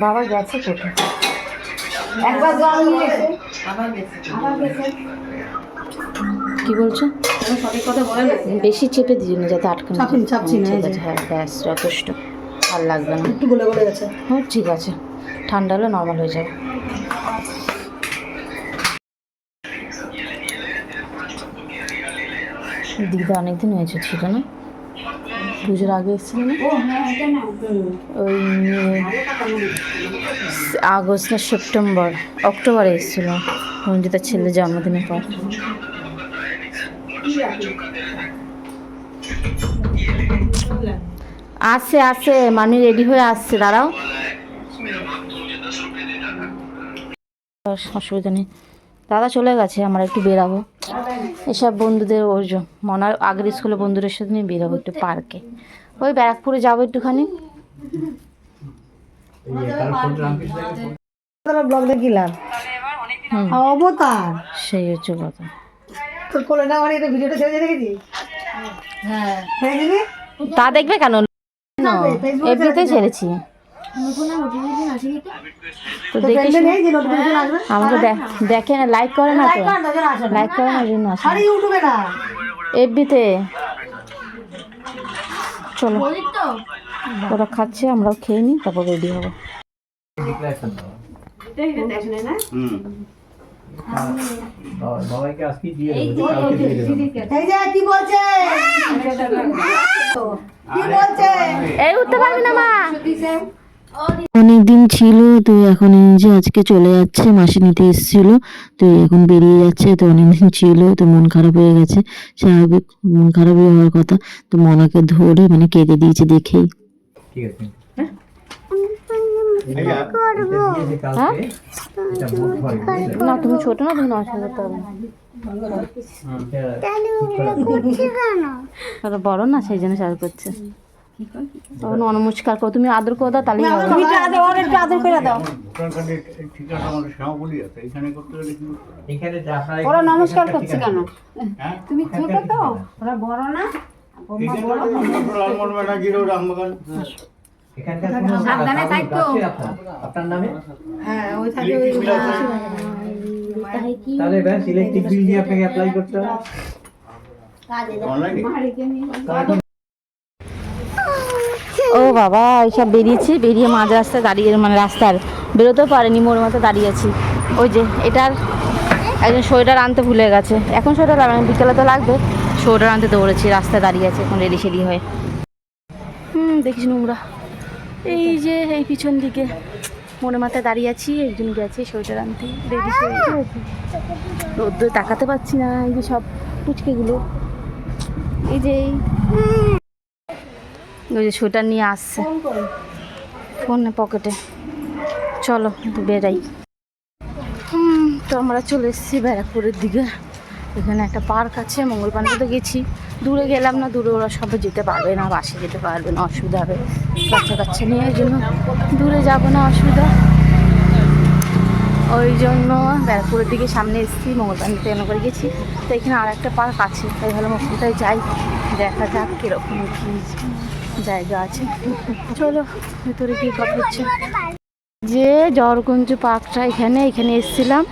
বাবা গেছে কোথায়? একবার জল নিয়েছে আবার গেছে। আবার গেছে। কি বলছো? বেশি চেপে দিও না যাতে আটকে না চাপছি না, ঠিক আছে হ্যাঁ ব্যাস যথেষ্ট। আর লাগবে না। একটু গলে গলে গেছে। হ্যাঁ ঠিক আছে। ঠান্ডা হলে নর্মাল হয়ে যাবে। দিদা অনেকদিন হয়েছে ছিল না? পুজোর আগে এসেছিল না হ্যাঁ ওই আগস্ট না সেপ্টেম্বর অক্টোবরে এসেছিল রঞ্জিতার ছেলের জন্মদিনের পর। আসছে আসছে মানে রেডি হয়ে আসছে দাঁড়াও। অসুবিধা নেই। দাদা চলে গেছে আমরা একটু বেরাবো। এসব বন্ধুদের ওর মনার আগের স্কুলে বন্ধুদের সাথে নিয়ে বেরোবো একটু পার্কে। ওই ব্যারাকপুরে যাব একটুখানি। ব্লগ দেখিলাম। অবতার। সেই হচ্ছে কথা। তোর কোলে না মানে এটা ভিডিওটা ছেড়ে হ্যাঁ। তা দেখবে কেন? Facebook এ এমনিতেই ছেড়েছি। তো তো দেখিস ফ্রেন্ডে নেই যে নোটিফিকেশন আসবে? আমাকে দেখ দেখে না লাইক করে না তো। লাইক কর না যেন আসে না লাইক করে না ওই জন্য আসে আরে ইউটিউবে না। এফবিতে। চলো। ওরা খাচ্ছে আমরাও খেয়ে নিই তারপর রেডি হব। আজকে দিয়ে এই যে কি বলছে? কি বলছে? এই উঠতে পারবি না মা। অনেক দিন ছিল তো এখন এই যে আজকে চলে যাচ্ছে মাসি নিতে এসেছিল তো এখন বেরিয়ে যাচ্ছে তো অনেকদিন ছিল তো মন খারাপ হয়ে গেছে স্বাভাবিক মন খারাপই হওয়ার কথা তো মনাকে ধরে মানে কেঁদে দিয়েছে দেখেই। ঠিক আছে। এটা দিয়েছে কালকে এটা বোধ হয় বুঝলে? না তুমি ছোট না তুমি নষ্ট করতে হবে না বড় না সেই জন্য সার করছে। তখন অনমস্কার করো। তুমি আদর করে দাও তুমি আদর ওর আদর করে দাও। নমস্কার করছে কেন হ্যাঁ? তুমি ছোট তো? ওরা বড় না? কোনো সাবধানে থাকতো। আপনার? নামে? হ্যাঁ ওই থাকে ওই ইলেকট্রিক বিল আছে। তাহলে ব্যাস ইলেকট্রিক বিল দিয়ে আপনাকে অ্যাপ্লাই করতে হবে। অনলাইনে ও বাবা এইসব বেরিয়েছি, বেরিয়ে মাঝ রাস্তায় দাঁড়িয়ে মানে রাস্তার, বেরোতেও পারেনি মোড় মতো দাঁড়িয়ে আছি। ওই যে, এটার একজন সোয়েটার আনতে ভুলে গেছে। এখন সোয়েটার লাগবে না বিকেলে তো লাগবে। সোয়েটার আনতে দৌড়েছি, রাস্তায় দাঁড়িয়ে আছে, এখন রেডি সেডি হয়ে। হুম, দেখিস নোংরা। এই যে, এই পিছন দিকে মনে মাথায় দাঁড়িয়ে আছি, একজন গেছে সোয়েটার আনতে রেডি রোদ্দুরে তাকাতে পারছি না, এই যে সব পুচকেগুলো। এই যে ওই যে সোয়েটার নিয়ে আসছে। ফোনে পকেটে চলো বেরাই। হুম তো আমরা চলে এসেছি ব্যারাকপুরের দিকে। এখানে একটা পার্ক আছে মঙ্গলপান্ডে তো গেছি। দূরে গেলাম না দূরে ওরা সবাই যেতে পারবে না বাসে যেতে পারবে না অসুবিধা হবে। বাচ্চা কাচ্চা নিয়ে ওই জন্য দূরে যাব না অসুবিধা। ওই জন্য ব্যারাকপুরের দিকে সামনে এসেছি মঙ্গলপান্ডে ট্রেন করে গেছি। তো এখানে আর একটা পার্ক আছে তাই ভালো ওখানটায় যাই দেখা যাক কীরকম কী। জায়গা আছে। চলো, ভেতরে গিয়ে কথা হচ্ছে। যে জরগঞ্জ পার্কটা এখানে এখানে এসেছিলাম,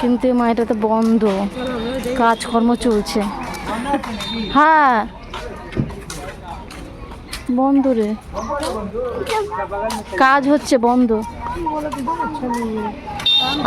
কিন্তু মা এটা তো বন্ধ। কাজকর্ম চলছে। হ্যাঁ। বন্ধ রে। কাজ হচ্ছে, বন্ধ।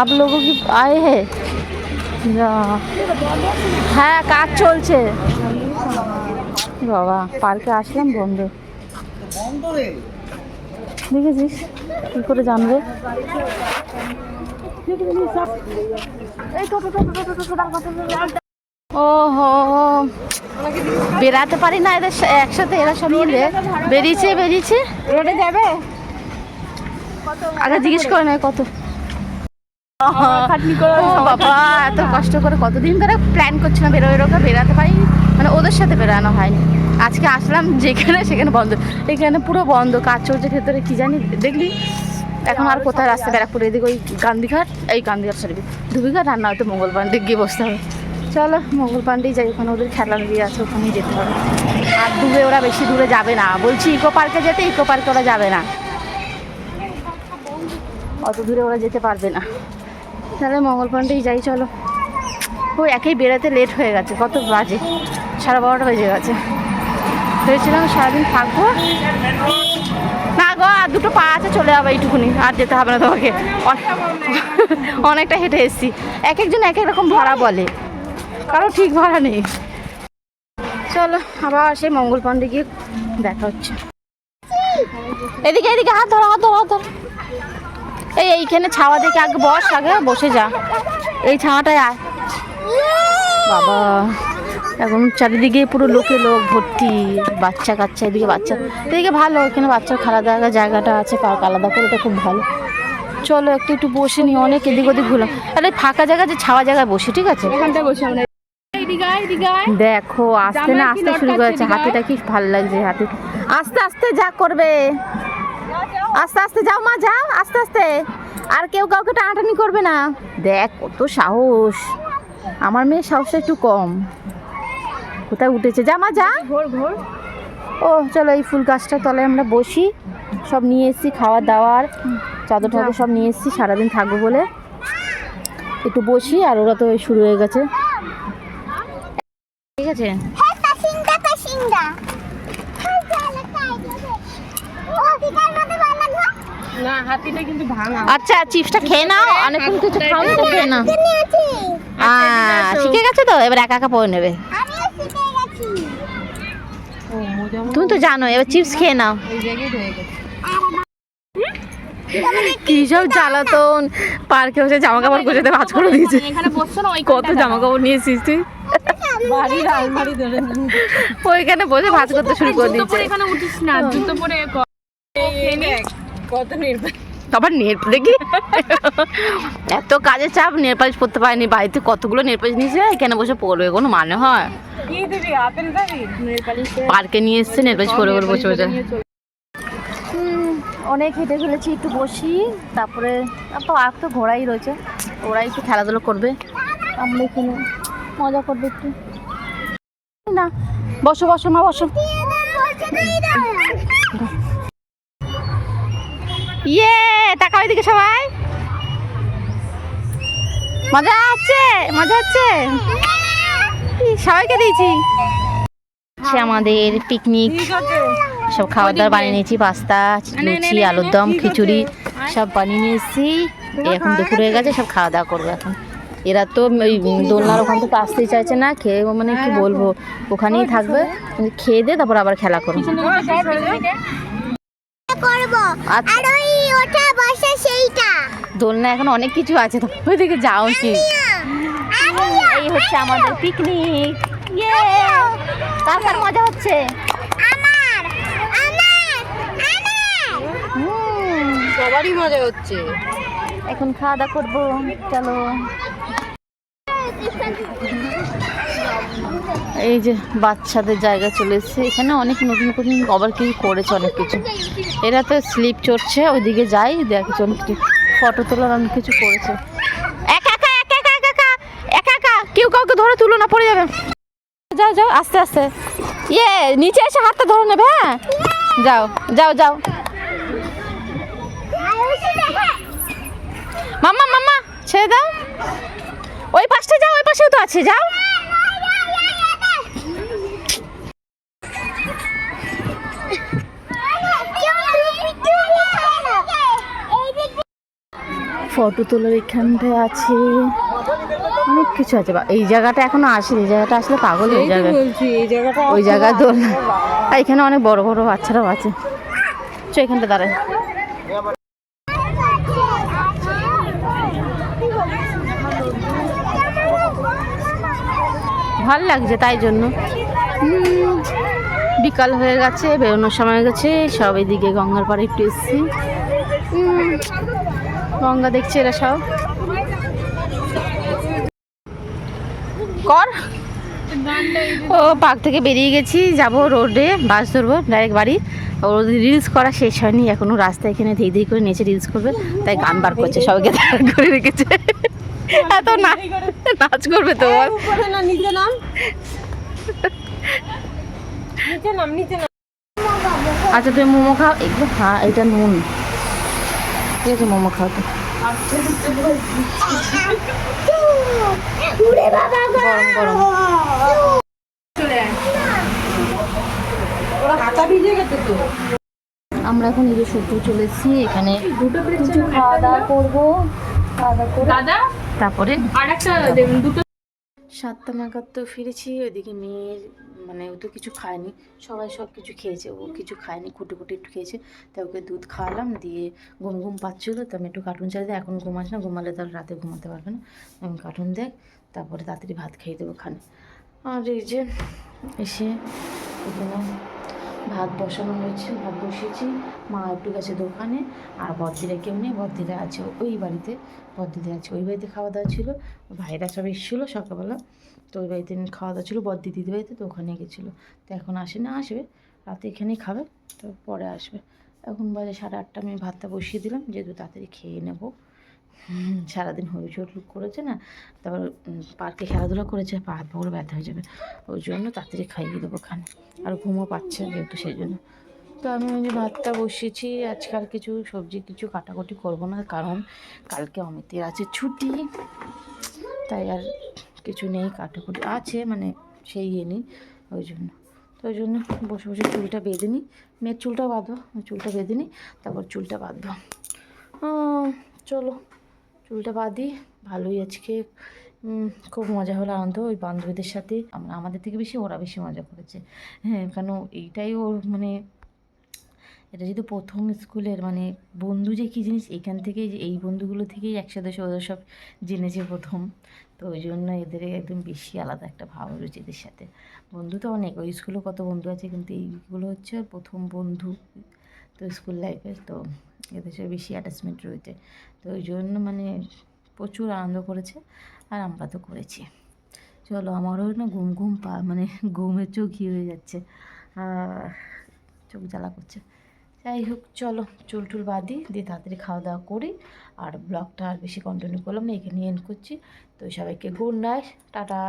আপ লোগো কি আয়ে হে? যা হ্যাঁ কাজ চলছে। বাবা পার্কে আসলাম বন্ধ। দেখেছিস? কি করে জানবে? ও হো বেরাতে পারি না এদের একসাথে এরা সব মিলে। বেরিয়েছে বেরিয়েছে। রোডে যাবে? আগে জিজ্ঞেস করে নয় কত। বাবা এত কষ্ট করে কতদিন ধরে প্ল্যান করছিলাম বেরো বেরোকে বেরাতে পারি মানে ওদের সাথে বেরানো হয়নি। আজকে আসলাম যেখানে, সেখানে বন্ধ। এখানে পুরো বন্ধ, কাজ চলছে ভেতরে, কি জানি, দেখলি? এখন আর কোথায় রাস্তা? ব্যারাকপুর, এদিকে ওই গান্ধীঘাট, এই গান্ধীঘাট সরি ধুবিঘাট, আর না হয়তো মঙ্গল পান্ডে গিয়ে বসতে হবে। চলো মঙ্গল পান্ডেই যাই, ওখানে ওদের খেলার দিয়ে আছে, ওখানেই যেতে হবে। আর দূরে ওরা বেশি দূরে যাবে না। বলছি ইকো পার্কে যেতে ইকো পার্কে ওরা যাবে না। অত দূরে ওরা যেতে পারবে না। তাহলে মঙ্গলপান্ডেই যাই, চলো। ও একেই বেড়াতে লেট হয়ে গেছে, কত বাজে? সাড়ে বারোটা বেজে গেছে। ভেবেছিলাম সারাদিন থাকব। না গো, আর দুটো পা আছে, চলে যাবে এইটুকুনি, আর যেতে হবে না তোমাকে। অনেকটা হেঁটে এসেছি। এক একজন এক এক রকম ভাড়া বলে। কারও ঠিক ভাড়া নেই। চলো, আবার সেই মঙ্গল পান্ডে গিয়ে দেখা হচ্ছে। এদিকে এদিকে, হাত ধরো হাত ধরো হাত ধরো। এই এইখানে ছাওয়া দেখে আগে বস, আগে বসে যা। এই ছাওয়াটায় আয়। বাবা। এখন চারিদিকে পুরো লোকে লোক ভর্তি বাচ্চা কাচ্চা এদিকে বাচ্চা। এদিকে ভালো এখানে বাচ্চার খেলা দেওয়ার জায়গাটা আছে পার্ক আলাদা করে এটা খুব ভালো। চলো একটু একটু বসে নি অনেক এদিক ওদিক ঘুরলাম। আরে ফাঁকা জায়গা যে ছাওয়া জায়গায় বসি ঠিক আছে? বসে আমরা। দেখো আস্তে না আস্তে শুরু করেছে? হাতিটা কি ভালো লাগছে হাতি। আস্তে আস্তে যা করবে। আস্তে আস্তে যাও মা যাও আস্তে আস্তে। আর কেউ কাউকে টানাটানি করবে না। দেখ কত সাহস। আমার মেয়ের সাহসটা একটু কম। কোথায় উঠেছে? যা মা যা। ঘোর ঘোর। ও চলো এই ফুল গাছটার তলায় আমরা বসি। সব নিয়ে এসেছি খাওয়ার দাওয়ার। চাদর টাদর সব নিয়ে এসেছি সারাদিন থাকব বলে। একটু বসি আর ওরা তো শুরু হয়ে গেছে। ঠিক আছে? Pasinda, pasinda. না হাতিটা কিন্তু ভাঙা। আচ্ছা চিপসটা খেয়ে নাও। অনেকক্ষণ কিছু খাওনি তো খেয়ে নাও। শিখে গেছে তো? এবার একা একা পরে নেবে তুমি তো জানো এবার চিপস খেয়ে নাও। কি সব জ্বালাতন। পার্কে বসে জামা কাপড় গোছাতে ভাজ করে দিয়েছে। এখানে বসছো না ওই কত জামা কাপড় নিয়েছিস তুই? ওইখানে বসে ভাজ করতে শুরু করে দিয়েছে। এখানে উঠিস না জুতো পরে কত নির্ভর। আবার নেট দেখি। এত কাজের চাপ নেল পালিশ পড়তে পারেনি। বাড়িতে কতগুলো নেল পালিশ নিয়েছে এখানে বসে পড়বে কোনো মানে হয়? পার্কে নিয়ে এসছে নেল পালিশ পরে বসে বসে। অনেক হেঁটে ফেলেছি একটু বসি তারপরে তো আর তো ঘোড়াই রয়েছে। ওরাই একটু খেলাধুলো করবে? আমরা এখানে মজা করবে একটু। না বসো বসো মা বসো। ইয়ে টাকা ওইদিকে সবাই। মজা হচ্ছে মজা হচ্ছে সবাইকে দিয়েছি। আমাদের পিকনিক সব খাবার দাবার বানিয়ে নিয়েছি পাস্তা লুচি আলুর দম খিচুড়ি সব বানিয়ে নিয়েছি। এখন দুপুর হয়ে গেছে সব খাওয়া দাওয়া করব এখন। এরা তো ওই দোলনার ওখান থেকে আসতেই চাইছে না খেয়ে মানে কি বলব? ওখানেই থাকবে খেয়ে দিয়ে তারপর আবার খেলা করব। করব। আচ্ছা। আর ওই ওটা বসে সেইটা। দোলনা এখন অনেক কিছু আছে তো। ওইদিকে যাও কি। এই হচ্ছে আমাদের পিকনিক। ইয়ে। কার কার মজা হচ্ছে? আমার আমার আমার। হুম, সবারই মজা হচ্ছে। এখন খাওয়া দাওয়া করব। চলো। এই যে বাচ্চাদের জায়গা চলে এসেছে। এখানে অনেক নতুন নতুন আবার কিছু করেছে অনেক কিছু। এরা তো স্লিপ চড়ছে, ওইদিকে যাই দেখছে অনেক কিছু ফটো তোলার অনেক কিছু করেছে। একা একা একা একা একা একা একা একা, কেউ কাউকে ধরে তুলো না, পড়ে যাবে। যাও যাও, আস্তে আস্তে। ইয়ে নিচে এসে হাতটা ধরে নেবে হ্যাঁ? যাও যাও যাও। মাম্মা মাম্মা, ছেড়ে দাও। ওই পাশটা যাও, ওই পাশেও তো আছে, যাও। ফটো তোলার এখানটায় আছে। অনেক কিছু আছে বা এই জায়গাটা এখনও আসেনি এই জায়গাটা আসলে পাগল ওই এই জায়গাটা ওই জায়গায় দোল আর এখানে অনেক বড় বড় বাচ্চারাও আছে। চ এখানটা দাঁড়ায়। ভালো লাগছে তাই জন্য। বিকাল হয়ে গেছে বেরোনোর সময় হয়ে গেছে সব এদিকে গঙ্গার পাড়ে একটু এসছি। গঙ্গা দেখছে এরা সব। কর। ও পার্ক থেকে বেরিয়ে গেছি যাব রোডে বাস ধরবো ডাইরেক্ট বাড়ি। ও রিলস করা শেষ হয়নি এখনও রাস্তা এখানে ধীরে ধীরে করে নেচে রিলস করবে তাই গান বার করছে সবাইকে দাঁড় করে রেখেছে। এত না নাচ করবে তো বল নিচে নাম। নিচে নাম নিচে নাম। আচ্ছা তুমি মোমো খাও এগুলো হ্যাঁ এটা নুন। ঠিক আছে মোমো খাও গরম গরম আমরা এখন এই যে সূর্য চলে এসেছি এখানে কিছু খাওয়া দাওয়া করব। খাওয়া দাওয়া করে দাদা? তারপরে আর একটা দুটো সাতটা নাগাদ তো ফিরেছি ওইদিকে মেয়ের মানে ও তো কিছু খায়নি। সবাই সব কিছু খেয়েছে। ও কিছু খায়নি খুঁটে খুঁটে একটু খেয়েছে। তাই ওকে দুধ খাওয়ালাম, দিয়ে ঘুম ঘুম পাচ্ছিলো। তো আমি একটু কার্টুন চালিয়ে এখন ঘুমাস না, ঘুমালে তাহলে রাতে ঘুমাতে পারবে না। আমি কার্টুন দেখ, তারপরে তাড়াতাড়ি ভাত খেয়ে দেবো খান। আর এই যে, এসে এখানে ভাত বসানো হয়েছে, ভাত বসিয়েছি। মা একটু গেছে দোকানে, আর বদ্দিরা কেউ নেই বদ্দিরা আছে ওই বাড়িতে বদ্দিদা আছে ওই বাড়িতে খাওয়া দাওয়া ছিল। ভাইরা সব এসেছিল সকালবেলা, তো ওই বাড়িতে খাওয়া দাওয়া ছিল বদ্দি দিদি বাড়িতে তো ওখানে গেছিল। তো এখন আসে না, আসবে, রাতে এখানেই খাবে তো পরে আসবে। এখন বাজে সাড়ে আটটা, আমি ভাতটা বসিয়ে দিলাম, যেহেতু তাড়াতাড়ি খেয়ে নেব। সারাদিন হইচট করেছে না, তারপর পার্কে খেলাধুলা করেছে, পা পাগুলো ব্যথা হয়ে যাবে, ওই জন্য তাড়াতাড়ি খাইয়ে দেবো খানে, আর ঘুমও পাচ্ছে যেহেতু সেই জন্য। তো আমি ওই যে ভাতটা বসিয়েছি, আজকাল কিছু সবজি কিছু কাটাকুটি করব না, কারণ কালকে অমিতের আছে ছুটি, তাই আর কিছু নেই, কাটাকুটি আছে মানে সেই ইয়ে নেই, ওই জন্য। তো ওই জন্য বসে বসে চুলটা বেঁধে নিই, মেয়ের চুলটা বাঁধবো চুলটা বেঁধে নিই, তারপর চুলটা বাঁধবো। চলো। চুলটা বাঁধি, ভালোই আজকে খুব মজা হলো আনন্দ, ওই বান্ধবীদের সাথে, আমরা, আমাদের থেকে বেশি ওরা বেশি মজা করেছে। হ্যাঁ কেন এইটাই ওর মানে এটা যেহেতু প্রথম স্কুলের মানে বন্ধু যে কী জিনিস, এখান থেকেই এই বন্ধুগুলো থেকেই একসাথে ওদের সব জেনেছে প্রথম। তো ওই জন্য এদের একদম বেশি আলাদা একটা ভাব রয়েছে এদের সাথে। বন্ধু তো অনেক, ওই স্কুলেও কত বন্ধু আছে, কিন্তু এইগুলো হচ্ছে প্রথম বন্ধু, তো স্কুল লাইফের তো সাথে বেশি অ্যাটাচমেন্ট রয়েছে। তো ওই জন্য মানে প্রচুর আনন্দ করেছে আর আমরা তো করেছি। চলো, আমারও না ঘুম ঘুম পা মানে ঘুমের চোখ হয়ে যাচ্ছে। চোখ জ্বালা করছে। যাই হোক, চলো, চুল টুল বাঁধি, দিয়ে তাড়াতাড়ি খাওয়া দাওয়া করি। আর ব্লগটা আর বেশি কন্টিনিউ করলাম না এখানে এন্ড করছি। তো সবাইকে গুড নাইট টাটা।